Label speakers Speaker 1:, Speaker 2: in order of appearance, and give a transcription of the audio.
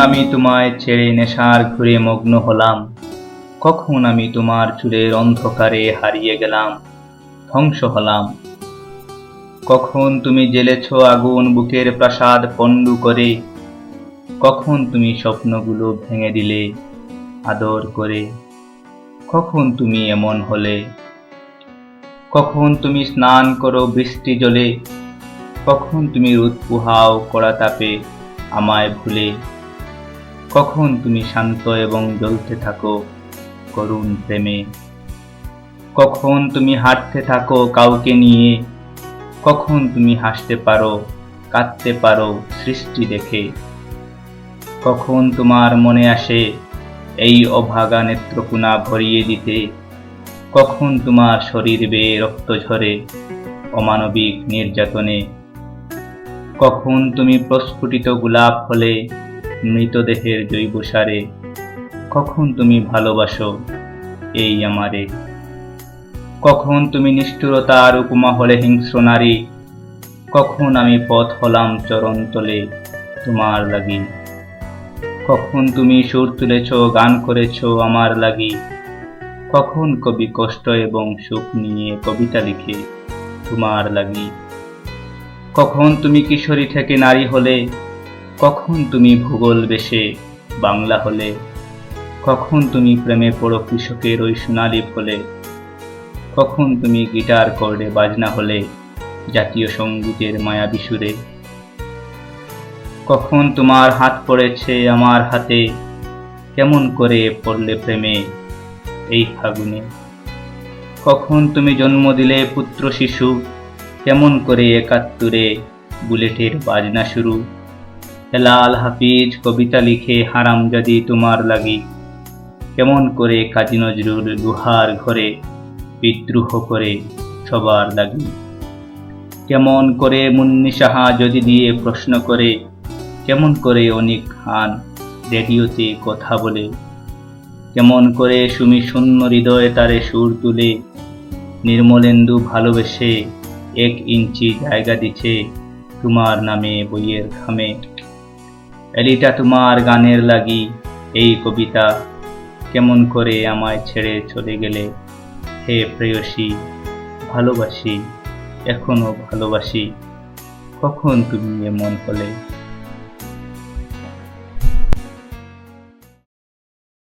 Speaker 1: আমি তোমায় ছেড়ে নেশার ঘুরে মগ্ন হলাম? কখন আমি তোমার চুলের অন্ধকারে হারিয়ে গেলাম? ধ্বংস হলাম। কখন তুমি জেলেছ আগুন বুকের প্রাসাদ পণ্ডু করে? কখন তুমি স্বপ্নগুলো ভেঙে দিলে আদর করে? কখন তুমি এমন হলে? কখন তুমি স্নান করো বৃষ্টি জলে? কখন তুমি রোদ পুহাও কড়া তাপে আমায় ভুলে? কখন তুমি শান্ত এবং জ্বলতে থাকো করুণ প্রেমে? কখন তুমি হাঁটতে থাকো কাউকে নিয়ে? কখন তুমি হাসতে পারো, কাঁদতে পারো সৃষ্টি দেখে? কখন তোমার মনে আসে এই অভাগা নেত্রকোনা ভরিয়ে দিতে? কখন তোমার শরীর বেয়ে রক্ত ঝরে অমানবিক নির্যাতনে? কখন তুমি প্রস্ফুটিত গোলাপ হলে মৃতদেহের জৈব সারে কখন তুমি ভালোবাসো এই আমারে? কখন তুমি নিষ্ঠুরতার উপমা হলে হিংস্র নারী? কখন আমি পথ হলাম চরণ তলে তোমার লাগি? কখন তুমি সুর তুলেছ, গান করেছ আমার লাগি? কখন কবি কষ্ট এবং সুখ নিয়ে কবিতা লিখে তোমার লাগি? কখন তুমি কিশোরী থেকে নারী হলে কখন তুমি ভূগোল বেশে বাংলা হলে? কখন তুমি প্রেমে পড়ো কৃষকের ওই সোনালি ফলে? কখন তুমি গিটার কর্ডে বাজনা হলে জাতীয় সঙ্গীতের মায়াবী সুরে কখন তোমার হাত পড়েছে আমার হাতে? কেমন করে পড়লে প্রেমে এই ফাগুনে? কখন তুমি জন্ম দিলে পুত্র শিশু? কেমন করে একাত্তরে বুলেটের বাজনা শুরু? হেলাল হাফিজ কবিতা লিখে হারাম যদি তোমার লাগি। কেমন করে কাজী নজরুল গুহার ঘরে বিদ্রোহ করে সবার লাগি। কেমন করে মুন্নি সাহা যদি দিয়ে প্রশ্ন করে, কেমন করে অনিক খান রেডিওতে কথা বলে। কেমন করে সুমি শূন্য হৃদয়ে তারে সুর তুলে, নির্মলেন্দু ভালোবেসে এক ইঞ্চি জায়গা দিছে তোমার নামে বইয়ের খামে এলিটা তোমার গানের লাগি, এই কবিতা কেমন করে আমায় ছেড়ে চলে গেলে? হে প্রেয়সী, ভালোবাসি, এখনও ভালোবাসি, কখন তুমি এমন হলে?